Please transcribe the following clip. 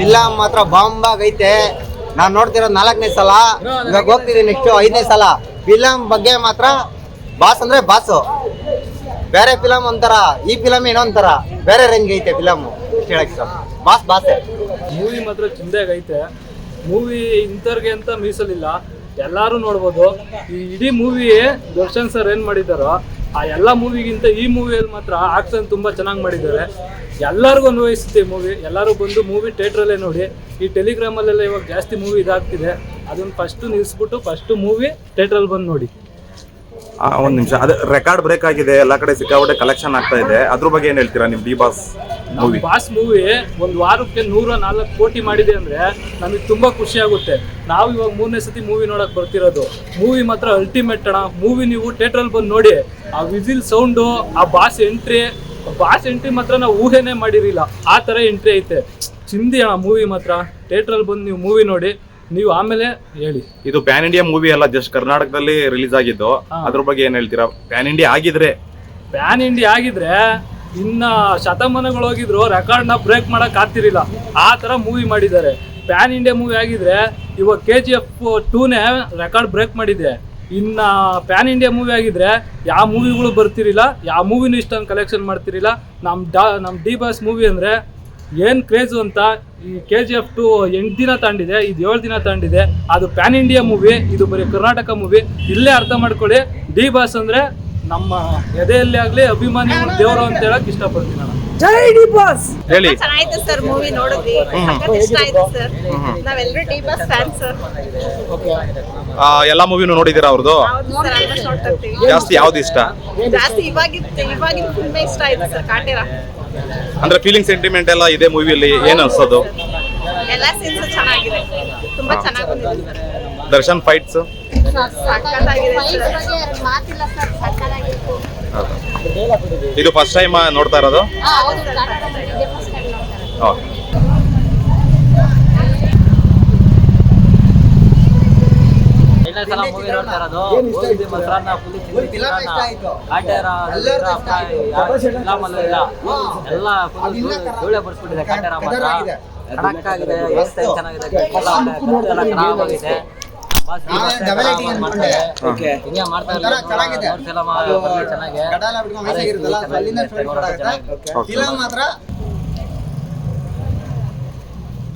Film ಮಾತ್ರ bomb ಆಗೈತೆ. ನಾನು ನೋಡ್ತಿರೋದು ನಾಲ್ಕನೇ ಸಲ, ಇವಾಗ ಹೋಗ್ತಿದ್ದೀನಿ ನೆಕ್ಸ್ಟ್ ಐದನೇ ಸಲ. ಫಿಲಮ್ ಬಗ್ಗೆ ಮಾತ್ರ ಬಾಸ್ ಅಂದ್ರೆ ಬಾಸು. ಬೇರೆ ಫಿಲಮ್ ಒಂಥರ, ಈ ಫಿಲಮ್ ಏನೋ ಒಂಥರ, ಬೇರೆ ರೇಂಜ್ ಐತೆ ಫಿಲಮ್ ಹೇಳಕ್ ಬಾಸ್ ಬಾಸ್ ಬಾಸೆ. ಮೂವಿ ಮಾತ್ರ ಚಿಂದೆಗೈತೆ ಮೂವಿ ಇಂಥವ್ರಿಗೆ ಅಂತ ಮೀಸಲಿಲ್ಲ. ಎಲ್ಲರೂ ನೋಡ್ಬೋದು. ಈ ಇಡೀ ಮೂವಿ ದರ್ಶನ್ ಸರ್ ಏನು ಮಾಡಿದಾರೋ ಆ ಎಲ್ಲ ಮೂವಿಗಿಂತ ಈ ಮೂವಿಯಲ್ಲಿ ಮಾತ್ರ ಆಕ್ಷನ್ ತುಂಬ ಚೆನ್ನಾಗಿ ಮಾಡಿದ್ದಾರೆ. ಎಲ್ಲರಿಗೂ ಅನ್ವಯಿಸುತ್ತೆ ಮೂವಿ ಎಲ್ಲರೂ ಬಂದು ಮೂವಿ ಥಿಯೇಟ್ರಲ್ಲೇ ನೋಡಿ. ಈ ಟೆಲಿಗ್ರಾಮಲ್ಲೆಲ್ಲ ಇವಾಗ ಜಾಸ್ತಿ ಮೂವಿ ಇದಾಗ್ತಿದೆ. ಅದನ್ನು ಫಸ್ಟು ನಿಲ್ಲಿಸ್ಬಿಟ್ಟು ಫಸ್ಟು ಮೂವಿ ಥಿಯೇಟ್ರಲ್ಲಿ ಬಂದು ನೋಡಿ. ಒಂದ್ ನಿಮಿಷ. ಅದೇ ರೆಕಾರ್ಡ್ ಬ್ರೇಕ್ ಆಗಿದೆ ಎಲ್ಲಾ ಕಡೆ ಸಿಕ್ಕಾಪಟ್ಟೆ ಕಲೆಕ್ಷನ್ ಆಗ್ತಾ ಇದೆ. ಅದ್ರ ಬಗ್ಗೆ ಏನ್ ಹೇಳ್ತೀರಾ ನಿಮ್ D boss movie boss movie ಒಂದು ವಾರಕ್ಕೆ ನೂರ ನಾಲ್ಕು ಕೋಟಿ ಮಾಡಿದೆ ಅಂದ್ರೆ ನಮಗೆ ತುಂಬಾ ಖುಷಿ ಆಗುತ್ತೆ. ನಾವು ಇವಾಗ ಮೂರನೇ ಸತಿ ಮೂವಿ ನೋಡಕ್ ಬರ್ತಿರೋದು. ಮೂವಿ ಮಾತ್ರ ಅಲ್ಟಿಮೇಟ್ ಅಣ್ಣ. ಮೂವಿ ನೀವು ಥಿಯೇಟ್ರಲ್ಲಿ ಬಂದು ನೋಡಿ ಆ ವಿಸಿಲ್ ಸೌಂಡು ಆ ಬಾಸ್ ಎಂಟ್ರಿ ಬಾಸ್ ಎಂಟ್ರಿ ಮಾತ್ರ ನಾವು ಊಹೆನೇ ಮಾಡಿರಲಿಲ್ಲ. ಆ ಥರ ಎಂಟ್ರಿ ಐತೆ. ಚಿಂದಿ ಅಣ್ಣ ಮೂವಿ ಮಾತ್ರ. ಥಿಯೇಟ್ರಲ್ಲಿ ಬಂದು ನೀವು ಮೂವಿ ನೋಡಿ ನೀವು ಆಮೇಲೆ ಹೇಳಿ. ಇದು ಪ್ಯಾನ್ ಇಂಡಿಯಾ ಮೂವಿ ಅಲ್ಲ ಜಸ್ಟ್ ಕರ್ನಾಟಕದಲ್ಲಿ ರಿಲೀಸ್ ಆಗಿದ್ದು. ಅದ್ರ ಬಗ್ಗೆ ಏನ್ ಹೇಳ್ತೀರಾ? ಪ್ಯಾನ್ ಇಂಡಿಯಾ ಆಗಿದ್ರೆ. ಪ್ಯಾನ್ ಇಂಡಿಯಾ ಆಗಿದ್ರೆ ಇನ್ನ ಶತಮಾನಗಳು ಹೋಗಿದ್ರು ರೆಕಾರ್ಡ್ನ ಬ್ರೇಕ್ ಮಾಡಕ್ ಆಗ್ತಿರ್ಲಿಲ್ಲ. ಆ ತರ ಮೂವಿ ಮಾಡಿದ್ದಾರೆ. ಪ್ಯಾನ್ ಇಂಡಿಯಾ ಮೂವಿ ಆಗಿದ್ರೆ ಇವಾಗ ಕೆ ಜಿ ಎಫ್ ಟೂನೇ ರೆಕಾರ್ಡ್ ಬ್ರೇಕ್ ಮಾಡಿದೆ. ಇನ್ನ ಪ್ಯಾನ್ ಇಂಡಿಯಾ ಮೂವಿ ಆಗಿದ್ರೆ ಯಾವ ಮೂವಿಗಳು ಬರ್ತಿರಿಲ್ಲ ಯಾವ ಮೂವಿನೂ ಇಷ್ಟೊಂದು ಕಲೆಕ್ಷನ್ ಮಾಡ್ತಿರಿಲ್ಲ ನಮ್ಮ ಡಾ ನಮ್ಮ ಡಿ ಬಾಸ್ ಮೂವಿ ಅಂದ್ರೆ ಏನು ಕ್ರೇಜು ಅಂತ ಈ ಕೆ ಜಿ ಎಫ್ ಟು ಎಂಟು ದಿನ ತಾಂಡಿದೆ ಇದು ಏಳು ದಿನ ತಾಂಡಿದೆ. ಅದು ಪ್ಯಾನ್ ಇಂಡಿಯಾ ಮೂವಿ ಇದು ಬರೀ ಕರ್ನಾಟಕ ಮೂವಿ ಇಲ್ಲೇ ಅರ್ಥ ಮಾಡ್ಕೊಳ್ಳಿ. ಡಿ ಬಾಸ್ ಅಂದ್ರೆ ನಮ್ಮ ಎದೆಯಲ್ಲಿ ಆಗಲಿ ಅಭಿಮಾನಿ ದೇವರು ಅಂತ ಹೇಳಕ್ ಇಷ್ಟಪಡ್ತೀನಿ ನಾನು. ಹೇಳಿ. ಚೆನ್ನಾಗಿತ್ತು ಸರ್ ಮೂವಿ ನೋಡಿದ್ವಿ. ಇಷ್ಟ ಆಯ್ತು ಸರ್ ನಾವೆಲ್ಲರೂ ಡಿ ಬಾಸ್ ಫ್ಯಾನ್ ಸರ್ ಆ, ಎಲ್ಲಾ ಮೂವಿನೂ ನೋಡಿದೀರಾ ಅವ್ರದ್ದು ಜಾಸ್ತಿ ಯಾವ್ದು ಇಷ್ಟ? ಜಾಸ್ತಿ ಇವಾಗಿತ್ತು ಇವಾಗಿನ ತುಂಬಾ ಇಷ್ಟ ಆಯ್ತು ಸರ್ ಕಾಟೇರ. ಅಂದ್ರೆ ಫೀಲಿಂಗ್ ಸೆಂಟಿಮೆಂಟ್ ಎಲ್ಲ ಇದೆ ಮೂವಿಯಲ್ಲಿ ಏನು ಅನ್ಸೋದು? ಎಲ್ಲ ಸೀನ್ಸ್ ಚೆನ್ನಾಗಿದೆ. ತುಂಬಾ ಚೆನ್ನಾಗಿ ಬಂದಿದೆ. ಸರ್. ದರ್ಶನ್ ಫೈಟ್ಸ್ ಇದು ಫಸ್ಟ್ ಟೈಮ್ ನೋಡ್ತಾ ಇರೋದು? ಸಲ ಮೂವಿ ನೋಡ್ತಾ ಇರೋದು. ಮೊಸರನ್ನ ಇಲ್ಲ ಎಲ್ಲ ಫುಲ್ ಧೂಳೆ ಬರ್ಸ್ಬಿಟ್ಟಿದೆ ಕಾಟೇರ ಮಾತ್ರ ಆಗಿದೆ ಚೆನ್ನಾಗಿದೆ ಎಲ್ಲ ಒಳ್ಳೆ ಕತ್ತು ಎಲ್ಲ ಖರಾಬಾಗಿದೆ ಬಾಸ್ ಈ ಬಾಸ್ double ಚೆನ್ನಾಗಿ acting ಮಾಡ್ತಾರೆ. ಅನ್ಕೊಂಡೆ. ಹಿಂಗೆ ಮಾಡ್ತಾ ಇರ್ತಾರೆ ಚೆನ್ನಾಗಿದೆ. ಚೆನ್ನಾಗಿ. ಫಿಲಮ್ ಮಾತ್ರ